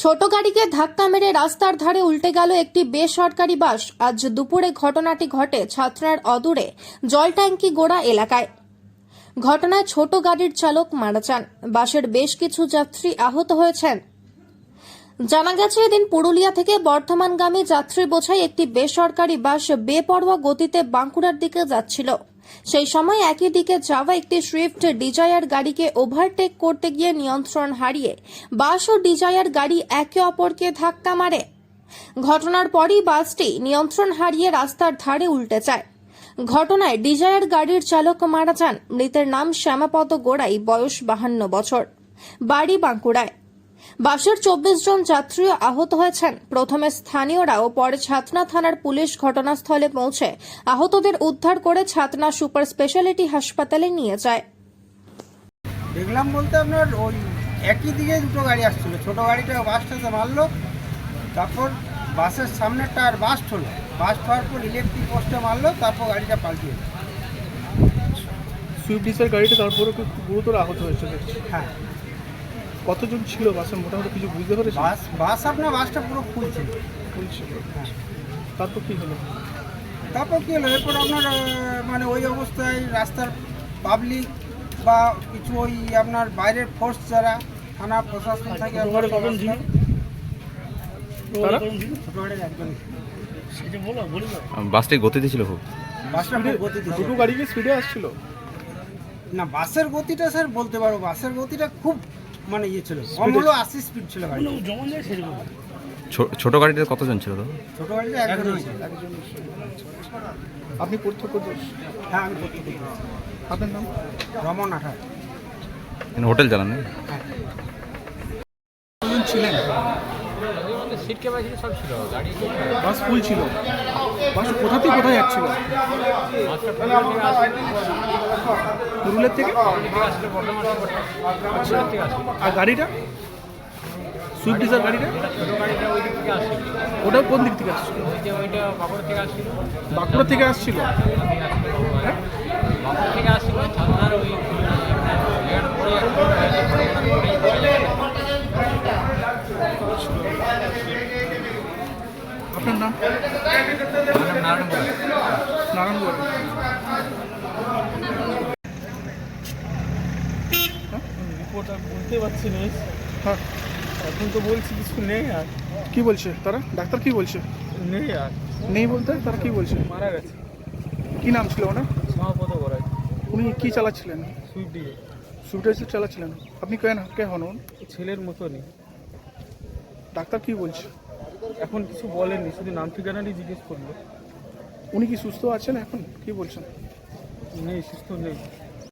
ছোট গাড়িকে ধাক্কা মেরে রাস্তার ধারে উল্টে গেল একটি বেসরকারি বাস। আজ দুপুরে ঘটনাটি ঘটে ছাত্রার অদূরে জল ট্যাঙ্কি গোড়া এলাকায়। ঘটনায় ছোট গাড়ির চালক মারা যান। বাসের বেশ কিছু যাত্রী আহত হয়েছেন। জানা গেছে, এদিন পুরুলিয়া থেকে বর্ধমানগামী যাত্রী বোঝাই একটি বেসরকারি বাস বেপরোয়া গতিতে বাঁকুড়ার দিকে যাচ্ছিল। সেই সময় একই দিকে যাওয়া একটি সুইফট ডিজায়ার গাড়িকে ওভারটেক করতে গিয়ে নিয়ন্ত্রণ হারিয়ে বাস ও ডিজায়ার গাড়ি একে অপরকে ধাক্কা মারে। ঘটনার পরই বাসটি নিয়ন্ত্রণ হারিয়ে রাস্তার ধারে উল্টে যায়। ঘটনায় ডিজায়ার গাড়ির চালক মারা যান। মৃতের নাম শ্যামাপদ গোড়াই, বয়স বাহান্ন বছর। বাড়ি বাঁকুড়ায়। বাসের চব্বিশ জন যাত্রীও আহত হয়েছেন। প্রথমে স্থানীয়রা ও পরে ছাতনা থানার পুলিশ ঘটনাস্থলে পৌঁছে আহতদের উদ্ধার করে ছাতনা সুপার স্পেশালিটি হাসপাতালে নিয়ে যায়। দেখলাম বলতে আপনার ওই একই দিকে দুটো গাড়ি আসছিল। ছোট গাড়িটা বাসটাতে মারলো তারপর বাসের সামনেটা আর বাস হলো বাস হওয়ার পর ইলেকট্রিক পোস্টে মারলো তারপর গাড়িটা পাল্টিয়ে। সুইফট ডিজায়ার গাড়িটা তারপরে খুব গুরুতর আহত হয়েছে। হ্যাঁ। কতজন ছিল বাসে? মোটামুটি কিছু বুঝতে পেরেছে বাস বাস আপনার বাসটা পুরো ফুল ছিল। বলছিল হ্যাঁ। তারপর কি হলো? তারপর কী হলো? এরপর আপনার মানে ওই অবস্থায় রাস্তার পাবলিক বা কিছু ওই আপনার বাইরের ফোর্স যারা থানা প্রশাসন থাকে ছিল? একজন বাসটি গতিতে ছিল খুব। বাসটা খুব গতিতে ছিল। দুটো গাড়ি কি স্পিডে আসছিল? না বাসের গতিটা স্যার বলতে পারব বাসের গতিটা খুব মানে ইয়ে ছিল কম হলো আশি স্পিড ছিল গাড়ি ছোট গাড়িতে কতজন ছিল তো ছোট গাড়িটা একজন ছিল। আপনি প্রত্যক্ষদর্শী? হ্যাঁ আমি করতে আপনার নাম? রমন আঠার। এখানে হোটেল চালান নাকি? ছিলেন? সিট ক্যাপাসিটি সব ছিল গাড়ি বাস ফুল ছিল। বাস কোথা থেকে কোথায় যাচ্ছিল? পুরুলের থেকে? আসছিল আর গাড়িটা? সুইফট ডিজায়ার গাড়িটা? ওটা কোন দিক থেকে আসছিল? বাঁকুড়া থেকে আসছিল। বাঁকুড়া থেকে আসছিল হ্যাঁ? বাঁকুড়া থেকে আসছিল ছাত্রার ওই জায়গাটা পড়ে আপনার নাম নারায়ণপুর নারায়ণগড় রিপোর্ট আর বলতে পারছি না। হ্যাঁ। এখন তো বলছি কিছু নেই আর। কি বলছে? তারা? ডাক্তার কি বলছে? নেই আর। নেই বলতে? তারা কি বলছে? মারা গেছে। কি নাম ছিল ওনার? উনি কি চালাচ্ছিলেন? সুইফট ডিজে সুইফট ডিজায়ার চালাচ্ছিলেন? আপনি কেন কে হন উনি? ছেলের মতনই। ডাক্তার কি বলছে? এখন কিছু বলেননি শুধু নাম ঠিকানাটি জিজ্ঞেস করল। উনি কি সুস্থ আছেন এখন? কি বলছেন? নেই সুস্থ নেই।